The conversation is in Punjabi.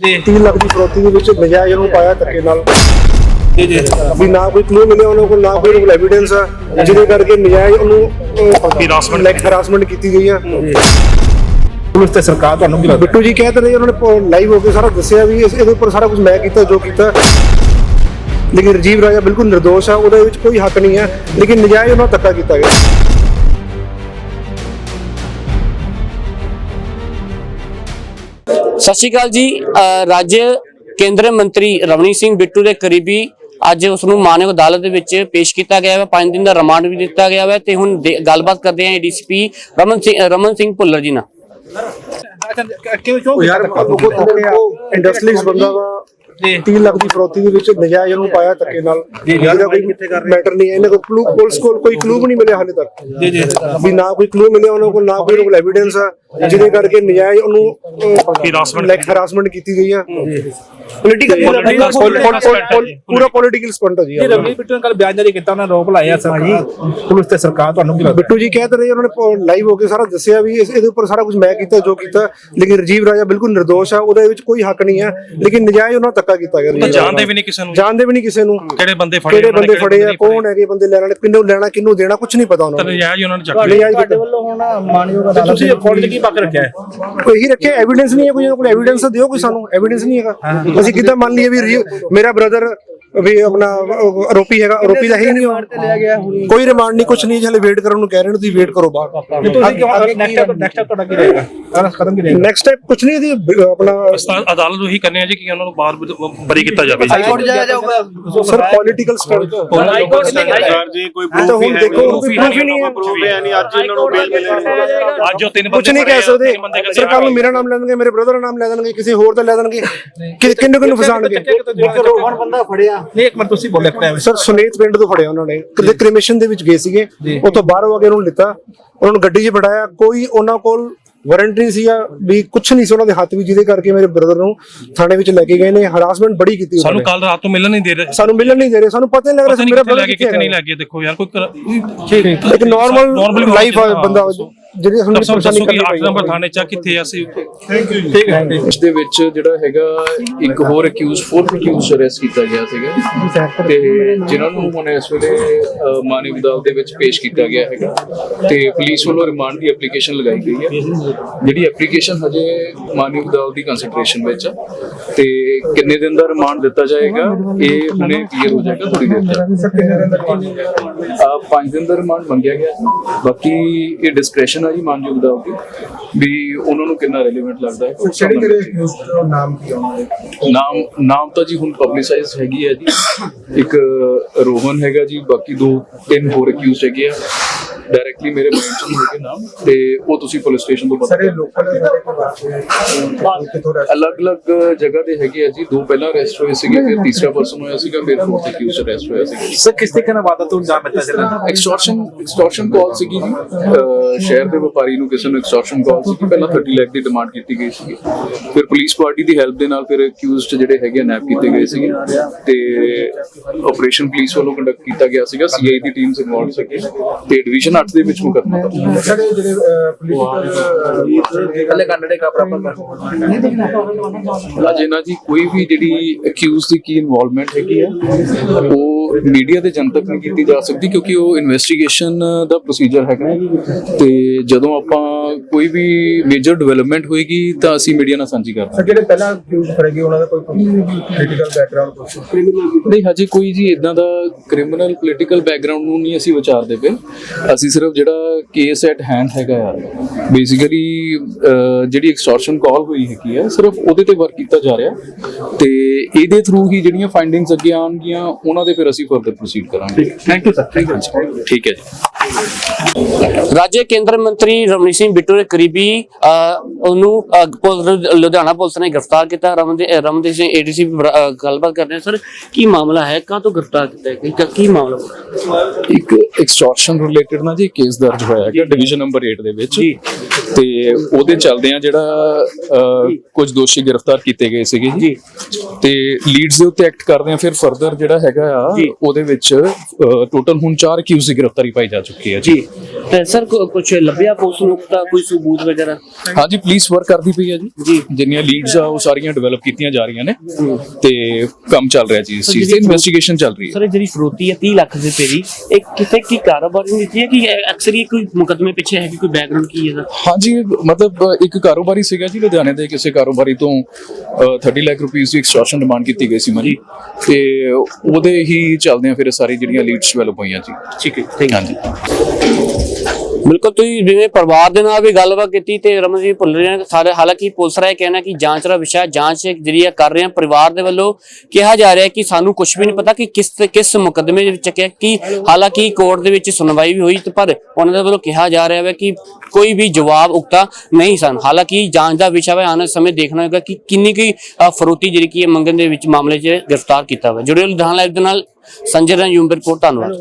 3 ਲੱਖ ਦੀ ਫਰੋਤੀ ਦੇ ਵਿੱਚ ਨਜਾਇਜ਼ ਉਹਨੂੰ ਪਾਇਆ ਧੱਕੇ ਨਾਲ। ਜੀ ਜੀ ਵੀ ਨਾ ਕੋਈ ਕਲੂ ਮਿਲਿਆ ਉਹਨਾਂ ਕੋਲ ਨਾ ਕੋਈ ਐਵੀਡੈਂਸ ਆ ਜਿਹਦੇ ਕਰਕੇ ਨਜਾਇਜ਼ ਉਹਨੂੰ Harassment ਲਾਈਕ ਹਰਾਸਮੈਂਟ ਕੀਤੀ ਗਈ ਆ। ਪੁਲਿਸ ਤੇ ਸਰਕਾਰ ਤੁਹਾਨੂੰ ਕੀ ਲੱਗਦਾ? ਬਿੱਟੂ ਜੀ ਕਹਿ ਤਾਂ ਰਹੇ ਉਹਨਾਂ ਨੇ ਲਾਈਵ ਹੋ ਕੇ ਸਾਰਾ ਦੱਸਿਆ ਵੀ ਇਸ- ਇਹਦੇ ਉੱਪਰ ਸਾਰਾ ਕੁਝ ਮੈਂ ਕੀਤਾ ਜੋ ਕੀਤਾ। ਲੇਕਿਨ ਰਜੀਵ ਰਾਜਾ ਬਿਲਕੁਲ ਨਿਰਦੋਸ਼ ਆ ਉਹਦੇ ਵਿੱਚ ਕੋਈ ਹੱਕ ਨਹੀਂ ਹੈ ਲੇਕਿਨ ਨਜਾਇਜ਼ ਉਹਨਾਂ ਧੱਕਾ ਕੀਤਾ ਗਿਆ। ਸਤਿ ਸ਼੍ਰੀ ਅਕਾਲ ਜੀ। ਰਾਜ ਕੇਂਦਰ ਮੰਤਰੀ ਰਵਨੀਤ ਸਿੰਘ ਬਿੱਟੂ ਦੇ ਕਰੀਬੀ ਅੱਜ ਉਸ ਨੂੰ ਮਾਨਯੋਗ ਅਦਾਲਤ ਦੇ ਵਿੱਚ ਪੇਸ਼ ਕੀਤਾ ਗਿਆ ਹੈ 5 ਦਿਨ ਦਾ ਰਿਮਾਂਡ ਵੀ ਦਿੱਤਾ ਗਿਆ ਹੈ ਤੇ ਹੁਣ ਗੱਲਬਾਤ ਕਰਦੇ ਹਾਂ ਏਡੀਸੀਪੀ ਰਮਨ ਸਿੰਘ ਰਮਨ ਸਿੰਘ ਭੁੱਲਰ ਜੀ ਨਾਲ। ਕਿਉਂ ਕਿਉਂ ਯਾਰ ਇੰਡਸਟਰੀਜ਼ ਬੰਦਾ ਵਾ। ਜੀ। 3 ਲੱਖ ਦੀ ਫਰੋਤੀ ਦੇ ਵਿੱਚ ਨਜਾਇਜ਼ ਉਹਨੂੰ ਪਾਇਆ ਧੱਕੇ ਨਾਲ। ਜੀ, ਜੀ। ਇਹਦਾ ਕੋਈ ਮੈਟਰ ਨਹੀਂ ਹੈ ਇਹਨਾਂ ਕੋਲ ਕਲੂ ਪੁਲਿਸ ਕੋਲ ਕੋਈ ਕਲੂ ਵੀ ਨਹੀਂ ਮਿਲਿਆ ਹਾਲੇ ਤੱਕ। ਜੀ ਜੀ। ਵੀ ਨਾ ਕੋਈ ਕਲੂ ਮਿਲਿਆ ਉਹਨਾਂ ਕੋਲ ਨਾ ਕੋਈ ਐਵੀਡੈਂਸ ਆ। ਜਿਹਦੇ ਕਰਕੇ ਨਜਾਇਜ਼ ਉਹਨੂੰ ਲਾਈਕ ਹਰਾਸਮੈਂਟ ਕੀਤੀ ਗਈ ਆ। ਪੋਲੀਟੀਕਲ ਪੂਰਾ ਪੋਲੀਟੀਕਲ ਸਪੰਟ ਹੈ। ਜੀ। ਜੀ ਰਵਨੀਤ ਬਿੱਟੂ ਨੇ ਕੱਲ ਬਿਆਨ ਜਾਰੀ ਕੀਤਾ ਉਹਨਾਂ ਰੋਪ ਲਾਇਆ ਸਰਕਾਰ ਪੁਲਿਸ ਤੇ ਸਰਕਾਰ ਤੁਹਾਨੂੰ ਕੀ ਲੱਗਦਾ? ਬਿੱਟੂ ਜੀ ਕਹਿ ਤਾਂ ਰਹੇ ਉਹਨਾਂ ਨੇ ਲਾਈਵ ਹੋ ਕੇ ਸਾਰਾ ਦੱਸਿਆ ਵੀ ਇਸ- ਇਹਦੇ ਉੱਪਰ ਸਾਰਾ ਕੁਝ ਮੈਂ ਕੀਤਾ ਜੋ ਕੀਤਾ। ਲੇਕਿਨ ਰਜੀਵ ਰਾਜਾ ਬਿਲਕੁਲ ਨਿਰਦੋਸ਼ ਆ ਉਹਦੇ ਵਿੱਚ ਕੋਈ ਹੱਕ ਨਹੀਂ ਹੈ ਲੇਕਿਨ ਨਜਾਇਜ਼ ਉਹਨਾਂ ਧੱਕਾ ਕੀਤਾ ਗਿਆ। ਜਾਣਦੇ ਵੀ ਨਹੀਂ ਕਿਸੇ ਨੂੰ। ਜਾਣਦੇ ਵੀ ਨਹੀਂ ਕਿਸੇ ਨੂੰ। ਕਿਹੜੇ ਬੰਦੇ ਫੜੇ ਕਿਹੜੇ ਬੰਦੇ ਫੜੇ ਆ ਕੌਣ ਹੈਗੇ ਬੰਦੇ ਲੈਣ ਵਾਲੇ ਕਿੰਨੂੰ ਲੈਣਾ ਕਿੰਨੂੰ ਦੇਣਾ ਕੁਝ ਨਹੀਂ ਪਤਾ ਉਹਨਾਂ ਨੂੰ। ਨਜਾਇਜ਼ ਹੀ ਉਹਨਾਂ ਨੇ ਚੱਕ ਲਿਆ। ਨਜਾਇਜ਼ ਕੀਤਾ ਵੱਲੋਂ ਹੁਣ ਮਾਨਯੋਗ ਅਦਾਲਤ ਤੁਸੀਂ ਅਕੋਰਡ ਕੀ ਪੱਕ ਰੱਖਿਆ ਹੈ। ਕੋਈ ਹੀ ਰੱਖਿਆ ਐਵੀਡੈਂਸ ਨਹੀਂ ਹੈ ਕੋਈ ਕੋਲ ਐਵੀਡੈਂਸ ਦਿਓ ਕੋਈ ਸਾਨੂੰ ਐਵੀਡੈਂਸ ਨਹੀਂ ਹੈਗਾ। ਅਸੀਂ ਕਿੱਦਾਂ ਮੰਨ ਲਈਏ ਵੀ ਮੇਰਾ ਬ੍ਰਦਰ ਵੀ ਆਪਣਾ ਉਹ ਆਰੋਪੀ ਹੈਗਾ ਆਰੋਪੀ ਦਾ ਹੈ ਹੀ ਨਹੀਂ ਉਹ। ਕੋਈ ਰਿਮਾਂਡ ਨਹੀਂ ਕੁਝ ਨਹੀਂ ਹਲੇ ਵੇਟ ਕਰਨ ਨੂੰ ਕਹਿ ਰਹੇ ਨੇ ਤੁਸੀਂ ਵੇਟ ਕਰੋ ਬਾਹਰ ਤੁਸੀਂ ਨੈਕਸਟ ਸਟੈਪ ਨੈਕਸਟ ਸਟੈਪ ਤੁਹਾਡਾ ਕੀ ਰਹੇਗਾ? ਅਗਲਾ ਕਦਮ ਕੀ ਰਹੇਗਾ? ਨੈਕਸਟ ਸਟੈਪ ਕੁਝ ਨਹੀਂ ਇਹਦੀ ਆਪਣਾ ਅਸਤਾ- ਅਦਾਲਤ ਨੂੰ ਕਰਨੇ ਆ ਜੀ ਕਿ ਉਹਨਾਂ ਨੂੰ ਬਾਹਰ ਬਰੀ ਕੀਤਾ ਜਾਵੇ ਹਾਈਕੋਰਟ ਜਾਇਆ ਜਾਊਗਾ। Sir political stunt high court ਨਹੀਂ ਸਰ ਜੀ ਕੋਈ ਤਾਂ ਪ੍ਰੂਫ ਹੁਣ ਹੀ ਹੈ ਦੇਖੋ, ਨਹੀਂ ਕੋਈ proof ਹੀ ਨਹੀਂ ਹੈ। ਪ੍ਰੂਫ ਹੈ ਨਹੀਂ ਅੱਜ ਇਹਨਾਂ ਨੂੰ ਬੇਲ ਮਿਲਣੀ ਅੱਜ ਉਹ ਤਿੰਨ ਕੁਝ ਨਹੀਂ ਫੜੇ ਕਹਿ ਆ, ਸਕਦੇ। ਤਿੰਨ ਬੰਦੇ ਸਰਕਾਰ ਨੂੰ ਮੇਰਾ ਨਾਮ ਲੈ ਦੇਣਗੇ ਮੇਰੇ ਬ੍ਰਦਰ ਦਾ ਨਾਮ ਲੈ ਦੇਣਗੇ ਕਿਸੇ ਹੋਰ ਦਾ ਲੈ ਦੇਣਗੇ ਕਿ ਕਿੰਨੂੰ ਕਿੰਨੂੰ ਫਸਾਣਗੇ ਰੋਹਨ ਬੰਦਾ ਫੜਿਆ। ਨਹੀਂ ਇੱਕ ਮਿੰਟ ਤੁਸੀਂ ਬੋਲੇ ਆਪਣੇ ਸਰ ਸੁਨੀਤ ਪਿੰਡ ਤੋਂ ਫੜਿਆ ਉਹਨਾਂ ਨੇ। ਕਿਤੇ ਕ੍ਰਿਮੇਸ਼ਨ ਦੇ ਵਿੱਚ ਗਏ ਸੀਗੇ। ਉੱਥੋਂ ਬਾਹਰੋਂ ਆ ਕੇ ਉਹਨੂੰ ਲਿੱਤਾ। ਉਹਨਾਂ ਨੂੰ ਗੱਡੀ 'ਚ ਬਿਠਾਇਆ। ਕੋਈ ਉਹਨਾਂ ਕੋਲ ਵਾਰੰਟ ਨਹੀਂ ਸੀਗਾ ਵੀ ਕੁਝ ਨਹੀਂ ਸੀ। ਉਹਨਾਂ ਦੇ ਹੱਥ ਵਿੱਚ ਜਿਹਦੇ ਕਰਕੇ ਮੇਰੇ ਬ੍ਰਦਰ ਨੂੰ ਥਾਣੇ ਵਿੱਚ ਲੈ ਕੇ ਗਏ ਨੇ। ਹਰਾਸਮੈਂਟ ਬੜੀ ਕੀਤੀ ਉਹਨਾਂ ਸਾਨੂੰ ਕੱਲ ਰਾਤ ਤੋਂ ਮਿਲਣ ਨਹੀਂ ਦੇ ਰਹੇ। ਸਾਨੂੰ ਮਿਲਣ ਨਹੀਂ ਦੇ ਰਹੇ। ਸਾਨੂੰ ਪਤਾ ਹੀ ਨਹੀਂ ਲੱਗ ਰਿਹਾ ਸੀ ਮੇਰਾ ਬ੍ਰਦਰ ਕਿੱਥੇ ਨਹੀਂ ਲੈ ਕੇ ਦੇਖੋ ਯਾਰ ਕੋਈ ਇੱਕ ਨਾਰਮਲ ਲਾਈਫ ਆ ਹਾਂ। ਬੰਦਾ ਜਿਹੜੀ ਸਾਨੂੰ ਦੱਸੋ ਪਰੇਸ਼ਾਨੀ ਦੱਸੋ ਕਿ ਕਰਨੀ 8 ਪਈ ਨੰਬਰ ਥਾਣੇ ਚ ਆ, ਕਿੱਥੇ ਆ ਅਸੀਂ? ਠੀਕ ਹੈ। ਇਸ ਦੇ ਵਿੱਚ ਜਿਹੜਾ ਹੈਗਾ ਇੱਕ ਹੋਰ ਅਕਿਊਜ਼ ਫੋਰਥ ਅਕਿਊਜ਼ ਅਰੈਸਟ ਕੀਤਾ ਗਿਆ ਸੀਗਾ। ਤੇ ਜਿਨ੍ਹਾਂ ਨੂੰ ਹੁਣ ਇਸ ਵੇਲੇ ਮਾਨਵ ਅਦਾਲਤ ਦੇ ਵਿੱਚ ਪੇਸ਼ ਕੀਤਾ ਗਿਆ ਹੈਗਾ। ਤੇ ਪੁਲਿਸ ਵੱਲੋਂ ਰਿਮਾਂਡ ਦੀ ਐਪਲੀਕੇਸ਼ਨ ਲਗਾਈ ਗਈ ਹੈ। ਜਿਹੜੀ ਐਪਲੀਕੇਸ਼ਨ ਹਜੇ ਮਾਨਵ ਅਦਾਲਤ ਦੀ ਕੰਸੀਡਰੇਸ਼ਨ ਵਿੱਚ ਆ। ਤੇ ਕਿੰਨੇ ਦਿਨ ਦਾ ਰਿਮਾਂਡ ਦਿੱਤਾ ਜਾਏਗਾ ਇਹ ਹੁਣੇ ਕਲੀਅਰ ਹੋ ਜਾਏਗਾ ਥੋੜੀ ਦੇਰ ਤੱਕ ਪੰਜ ਦਿਨ ਦਾ ਰਿਮਾਂਡ ਮੰਗਿਆ ਗਿਆ। ਬਾਕੀ ਇਹ ਡਿਸਕ੍ਰੈਸ਼ਨ ਆ ਜੀ ਮਾਨਯੋਗ ਅਦਾਲਤ ਦੀ ਵੀ ਉਹਨਾਂ ਨੂੰ ਕਿੰਨਾ ਰੈਲੇਵੈਂਟ ਲੱਗਦਾ ਹੈ ਨਾਲ ਦੇਖੀਏ। ਨਾਮ ਕੀ ਆਉਣਾ ਨਾਮ ਨਾਮ ਤਾਂ ਜੀ ਹੁਣ ਪਬਲਿਸਾਈਜ਼ ਹੈਗੀ ਹੈ ਜੀ ਇੱਕ ਰੋਹਨ ਹੈਗਾ ਜੀ ਬਾਕੀ ਦੋ ਤਿੰਨ ਹੋਰ ਅਕਿਊਜ਼ ਹੈਗੇ ਆ ਡਾਇਰੈਕਟਲੀ ਮੇਰੇ ਮੈਂਸ਼ਨ ਹੋਗੇ ਨਾਮ ਤੇ ਉਹ ਤੁਸੀਂ ਪੁਲਿਸ ਸਟੇਸ਼ਨ ਤੋਂ ਪਤਾ ਲੋਕਲ ਅਲੱਗ-ਅਲੱਗ ਜਗ੍ਹਾ ਦੇ ਹੈਗੇ ਆ ਜੀ। ਦੋ ਪਹਿਲਾਂ ਅਰੈਸਟ ਹੋਏ ਸੀਗੇ ਫਿਰ ਤੀਸਰਾ ਪਰਸਨ ਹੋਇਆ ਸੀਗਾ ਫਿਰ ਫੋਰਥ ਅਕਿਊਜ਼ ਅਰੈਸਟ ਹੋਇਆ ਸੀਗਾ ਸਰ ਕਿਸ ਤਰੀਕੇ ਨਾਲ ਵਾਦਾ ਤੋਂ ਜਾਣ ਦਿੱਤਾ ਚੱਲਦਾ ਐਕਸਟੋਰਸ਼ਨ ਐਕਸਟੋਰਸ਼ਨ ਕਾਲ ਸੀਗੀ ਜੀ। ਅਹ ਸ਼ਹਿਰ ਦੇ ਵਪਾਰੀ ਨੂੰ ਕਿਸੇ ਨੂੰ ਐਕਸਟੋਰਸ਼ਨ ਕਾਲ ਸੀਗੀ। ਪਹਿਲਾਂ 30 ਲੱਖ ਦੀ ਡਿਮਾਂਡ ਕੀਤੀ ਗਈ ਸੀ ਫਿਰ ਪੁਲਿਸ ਪਾਰਟੀ ਦੀ ਹੈਲਪ ਦੇ ਨਾਲ ਫਿਰ ਅਕਿਊਜ਼ਡ ਜਿਹੜੇ ਹੈਗੇ ਨੈਪ ਕੀਤੇ ਗਏ ਸੀਗੇ। ਤੇ ਆਪਰੇਸ਼ਨ ਪੁਲਿਸ ਵੱਲੋਂ ਕੰਡਕਟ ਕੀਤਾ ਗਿਆ ਸੀਗਾ। ਸੀਆਈ ਦੀ ਟੀਮਸ ਇਨਵੋਲਵ ਸੀਗੇ। ਤੇ ਡਿਵੀਜ਼ਨ 8 ਦੇ ਵਿੱਚ ਮੁਕੱਦਮਾ ਦਰਜ। ਸਾਡੇ ਜਿਹੜੇ ਪੋਲੀਟੀਕਲ ਕੱਲੇ ਕੰਨੜੇ ਕਾ ਬਰਾਬਰ ਅਜੇ ਨਾ ਜੀ ਕੋਈ ਵੀ ਜਿਹੜੀ ਅਕਿਊਜ਼ ਦੀ ਕੀ ਇਨਵੋਲਵਮੈਂਟ ਹੈਗੀ ਆ ਉਹ ਮੀਡੀਆ ਦੇ ਜਨਤਕ ਨਹੀਂ ਕੀਤੀ ਜਾ ਸਕਦੀ ਕਿਉਂਕਿ ਉਹ ਇਨਵੈਸਟੀਗੇਸ਼ਨ ਦਾ ਪ੍ਰੋਸੀਜਰ ਹੈਗਾ। ਤੇ ਜਦੋਂ ਆਪਾਂ ਕੋਈ ਵੀ ਮੇਜਰ ਡਿਵੈਲਪਮੈਂਟ ਹੋਏਗੀ ਤਾਂ ਅਸੀਂ ਮੀਡੀਆ ਨਾਲ ਸਾਂਝੀ ਕਰ ਦਾਂਗੇ। ਜਿਹੜੇ ਪਹਿਲਾਂ ਅਕਿਊਜ਼ ਫੜੇਗੇ ਉਹਨਾਂ ਦਾ ਕੋਈ ਪੋਲੀਟੀਕਲ ਬੈਕਗ੍ਰਾਉਂਡ ਕੁਝ ਨਹੀਂ ਹਜੇ ਕੋਈ ਜੀ ਇਦਾਂ ਦਾ ਕ੍ਰਿਮੀਨਲ ਪੋਲੀਟੀਕਲ ਬੈਕਗ੍ਰਾਉਂਡ ਨੂੰ ਨਹੀਂ ਅਸੀਂ ਵਿਚਾਰਦੇ ਪਏ। ਅਸੀਂ ਸਿਰਫ ਜਿਹੜਾ ਕੇਸ ਐਟ ਹੈਂਡ ਹੈਗਾ ਆ। ਬੇਸਿਕਲੀ ਜਿਹੜੀ ਐਕਸਟੋਰਸ਼ਨ ਕਾਲ ਹੋਈ ਹੈਗੀ ਆ ਸਿਰਫ ਉਹਦੇ ਤੇ ਵਰਕ ਕੀਤਾ ਜਾ ਰਿਹਾ ਤੇ ਇਹਦੇ ਥਰੂ ਹੀ ਜਿਹੜੀਆਂ ਫਾਈਂਡਿੰਗਸ ਅੱਗੇ ਆਉਣਗੀਆਂ ਉਹਨਾਂ ਦੇ ਫਿਰ ਅਸੀਂ ਫਰਦਰ ਪ੍ਰੋਸੀਡ ਕਰਾਂਗੇ। Thank you sir thank you ਠੀਕ ਹੈ ਜੀ। ਰਾਜ ਕੇਂਦਰ ਮੰਤਰੀ ਰਵਨੀਤ ਸਿੰਘ ਬਿੱਟੂ ਦੇ ਕਰੀਬੀ ਉਹਨੂੰ ਲੁਧਿਆਣਾ ਪੁਲਿਸ ਨੇ ਗ੍ਰਿਫਤਾਰ ਕੀਤਾ। ਰਮਨਦੀਪ ਸਿੰਘ ਏਡੀਸੀ ਗੱਲਬਾਤ ਕਰਦੇ ਹਾਂ। ਸਰ ਕੀ ਮਾਮਲਾ ਹੈ? ਕਾਹ ਤੋਂ ਗ੍ਰਿਫਤਾਰ ਕੀਤਾ ਹੈ? ਕੀ- ਕੀ ਮਾਮਲਾ ਹੈ ਇੱਕ ਐਕਸਟੋਰਸ਼ਨ ਰਿਲੇਟਡ ਨਾ ਜੀ ਕੇਸ ਦਰਜ ਹੋਇਆ ਹੈਗਾ ਡਿਵੀਜ਼ਨ ਨੰਬਰ 8 ਦੇ ਵਿੱਚ। ਤੇ ਉਹਦੇ ਚੱਲਦੇ ਆ ਜਿਹੜਾ ਕੁਝ ਦੋਸ਼ੀ ਗ੍ਰਿਫਤਾਰ ਕੀਤੇ ਗਏ ਸੀਗੇ ਜੀ। ਤੇ ਲੀਡਸ ਦੇ ਉੱਤੇ ਐਕਟ ਕਰਦੇ ਆ ਫਿਰ ਫਰਦਰ ਜਿਹੜਾ ਹੈਗਾ ਆ ਉਹਦੇ ਵਿੱਚ ਟੋਟਲ ਹੁਣ 4 ਅਕਿਊਜ਼ ਦੀ ਗ੍ਰਿਫਤਾਰੀ ਪਾਈ ਜਾ ਚੁੱਕੀ ਹੈ ਜੀ। ਤੇ ਸਰ ਕੁਝ ਲੱਭਿਆ ਪੁਲਿਸ ਨੂੰ ਤਾਂ ਕੋਈ ਸਬੂਤ ਵਗੈਰਾ? ਹਾਂਜੀ ਪੁਲਿਸ ਵਰਕ ਕਰਦੀ ਪਈ ਹੈ ਜੀ। ਜਿੰਨੀਆਂ ਲੀਡਸ ਆ ਉਹ ਸਾਰੀਆਂ ਡਿਵੈਲਪ ਕੀਤੀਆਂ ਜਾ ਰਹੀਆਂ ਨੇ। ਤੇ ਕੰਮ ਚੱਲ ਰਿਹਾ ਜੀ ਇਸ ਚੀਜ਼ ਤੇ ਇਨਵੈਸਟੀਗੇਸ਼ਨ ਚੱਲ ਰਹੀ ਹੈ। ਸਰ ਇਹ ਜਿਹੜੀ ਫਰੋਤੀ ਹੈ 30 ਲੱਖ ਦੇ ਰੁਪਏ ਦੀ ਇਹ ਕਿਸੇ ਕੀ ਕਾਰੋਬਾਰ ਨਹੀਂ ਦਿੱਤੀ ਹੈ ਕਿ ਇਹ ਅਕਸਰ ਹੀ ਕੋਈ ਮੁਕਦਮੇ ਪਿੱਛੇ ਹੈ ਕਿ ਕੋਈ ਬੈਕਗ੍ਰਾਉਂਡ ਕੀ ਹੈ ਸਰ? ਹਾਂਜੀ ਮਤਲਬ ਇੱਕ ਕਾਰੋਬਾਰੀ ਸੀਗਾ ਜੀ ਲੁਧਿਆਣੇ ਦੇ ਕਿਸੇ ਕਾਰੋਬਾਰੀ ਤੋਂ ਅ, 30 ਲੱਖ ਰੁਪਏ ਦੀ ਐਕਸਟ੍ਰੈਕਸ਼ਨ ਡਿਮਾਂਡ ਕੀਤੀ ਗਈ ਸੀ ਮਨੀ ਤੇ ਉਹਦੇ ਹੀ ਚੱਲਦੇ ਆ ਫਿਰ ਸਾਰੀ ਜਿਹੜੀਆਂ ਲੀਡਸ ਡਿਵੈਲਪ ਹੋਈਆਂ ਜੀ। ਠੀਕ ਹੈ ਥੈਂਕ ਹਾਂਜੀ। ਬਿਲਕੁਲ ਤੁਸੀਂ ਜਿਵੇਂ ਪਰਿਵਾਰ ਦੇ ਨਾਲ ਵੀ ਗੱਲਬਾਤ ਕੀਤੀ ਤੇ ਰਮਨਜੀਤ ਭੁੱਲ ਰਹੇ ਨੇ ਸਾਰੇ ਹਾਲਾਂਕਿ ਪੁਲਿਸ ਦਾ ਇਹ ਕਹਿਣਾ ਕਿ ਜਾਂਚ ਦਾ ਵਿਸ਼ਾ, ਜਾਂਚ ਜਿਹੜੀ ਹੈ ਕਰ ਰਹੇ ਹਾਂ ਪਰਿਵਾਰ ਦੇ ਵੱਲੋਂ। ਕਿਹਾ ਜਾ ਰਿਹਾ ਕਿ ਸਾਨੂੰ ਕੁਝ ਵੀ ਨਹੀਂ ਪਤਾ ਕਿ ਕਿਸ ਕਿਸ ਮੁਕੱਦਮੇ ਦੇ ਵਿੱਚ ਕਿ ਹਾਲਾਂਕਿ ਕੋਰਟ ਦੇ ਵਿੱਚ ਸੁਣਵਾਈ ਵੀ ਹੋਈ ਪਰ ਉਹਨਾਂ ਦੇ ਵੱਲੋਂ ਕਿਹਾ ਜਾ ਰਿਹਾ ਹੈ ਕਿ ਕੋਈ ਵੀ ਜਵਾਬ ਉਕਤਾ ਨਹੀਂ ਸਨ। ਹਾਲਾਂਕਿ ਜਾਂਚ ਦਾ ਵਿਸ਼ਾ ਹੈ ਆਉਣ ਸਮੇਂ ਦੇਖਣਾ ਹੋਏਗਾ ਕਿ ਕਿੰਨੀ ਕੀ ਫਰੋਤੀ ਜਿਹੜੀ ਕੀ ਮੰਗਣ ਦੇ ਵਿੱਚ ਮਾਮਲੇ 'ਚ ਗ੍ਰਿਫਤਾਰ ਕੀਤਾ ਹੋਇਆ ਜੁੜੇ ਲੁਧਿਆਣਾ ਲਾਈਵ ਦੇ ਨਾਲ। ਸੰਜੇ ਰੰਜੂਮ ਰਿਪੋਰਟ, ਧੰਨਵਾਦ।